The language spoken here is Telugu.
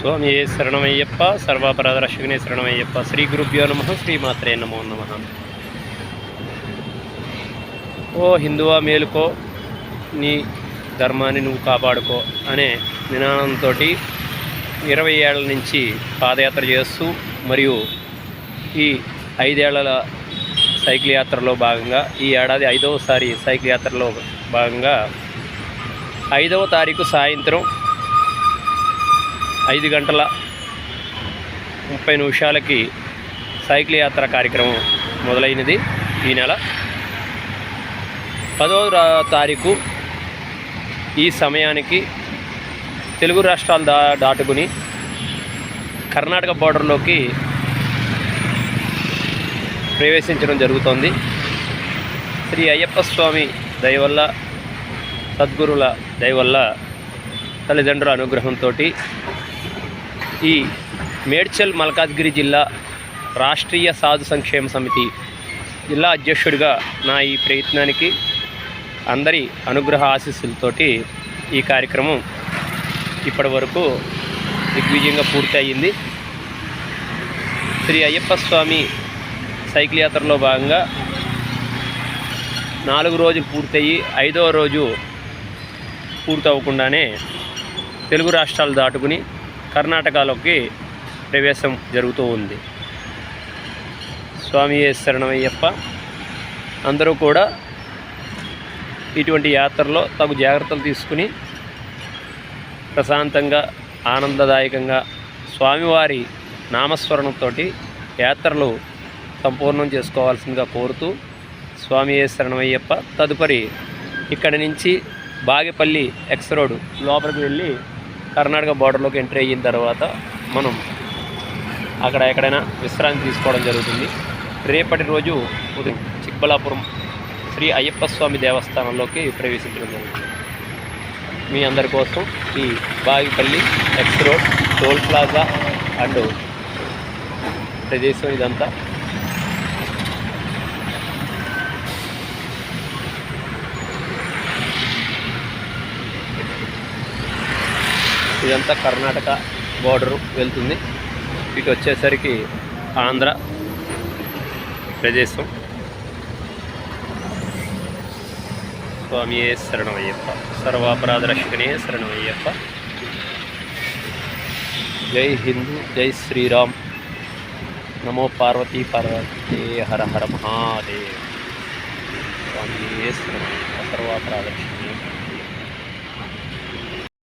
స్వామి శరణమయ్యప్ప సర్వాపరాధరక్షకనే శరణమయ్యప్ప శ్రీ గురుభ్యో నమ శ్రీమాత్రే నమో నమ. ఓ హిందువా మేలుకో నీ ధర్మాన్ని నువ్వు కాపాడుకో అనే నినాదంతో ఇరవై ఏళ్ళ నుంచి పాదయాత్ర చేస్తూ మరియు ఈ ఐదేళ్ళ సైకిల్ యాత్రలో భాగంగా ఈ ఏడాది ఐదవసారి సైకిల్ యాత్రలో భాగంగా ఐదవ తారీఖు సాయంత్రం ఐదు గంటల ముప్పై నిమిషాలకి సైకిల్ యాత్ర కార్యక్రమం మొదలైనది ఈ నెల పదవ తారీఖు ఈ సమయానికి తెలుగు రాష్ట్రాలు దా దాటుకుని కర్ణాటక బార్డర్లోకి ప్రవేశించడం జరుగుతోంది. శ్రీ అయ్యప్ప స్వామి దయవల్ల సద్గురుల దయవల్ల తల్లిదండ్రుల అనుగ్రహంతో ఈ మేడ్చల్ మల్కాజ్గిరి జిల్లా రాష్ట్రీయ సాధు సంక్షేమ సమితి జిల్లా అధ్యక్షుడిగా నా ఈ ప్రయత్నానికి అందరి అనుగ్రహ ఆశీస్సులతోటి ఈ కార్యక్రమం ఇప్పటి వరకు దిగ్విజయంగా పూర్తి అయ్యింది శ్రీ అయ్యప్ప స్వామి సైకిల్ యాత్రలో భాగంగా నాలుగు రోజులు పూర్తయి ఐదవ రోజు పూర్తి అవ్వకుండానే తెలుగు రాష్ట్రాలు దాటుకుని కర్ణాటకలోకి ప్రవేశం జరుగుతూ ఉంది. స్వామి శరణమయ్యప్ప? అందరూ కూడా ఇటువంటి యాత్రలో తగు జాగ్రత్తలు తీసుకుని ప్రశాంతంగా ఆనందదాయకంగా స్వామివారి నామస్మరణతో యాత్రలు సంపూర్ణం చేసుకోవాల్సిందిగా కోరుతూ స్వామి శరణమయ్యప్ప తదుపరి ఇక్కడి నుంచి బాగేపల్లి ఎక్స్ రోడ్ లోపలికి వెళ్ళి కర్ణాటక బార్డర్లోకి ఎంట్రీ అయిన తర్వాత మనం అక్కడ ఎక్కడైనా విశ్రాంతి తీసుకోవడం జరుగుతుంది. రేపటి రోజు ఉదయం చిక్బలాపురం శ్రీ అయ్యప్ప స్వామి దేవస్థానంలోకి ప్రవేశించడం జరుగుతుంది. మీ అందరి కోసం ఈ Bagipalli X road toll plaza and ప్రదేశం ఇదంతా ఇదంతా కర్ణాటక బోర్డరు వెళ్తుంది. ఇటు వచ్చేసరికి ఆంధ్ర ప్రదేశం. స్వామియే శరణమయ్యప్ప. సర్వాపరాధరక్షకనే శరణమయ్యప్ప. జై హిందూ జై శ్రీరామ్. నమో పార్వతీ పార్వతే హర హర మహాదేవ్. స్వామియే శరణమయ్యప్ప. సర్వాపరాధరక్షక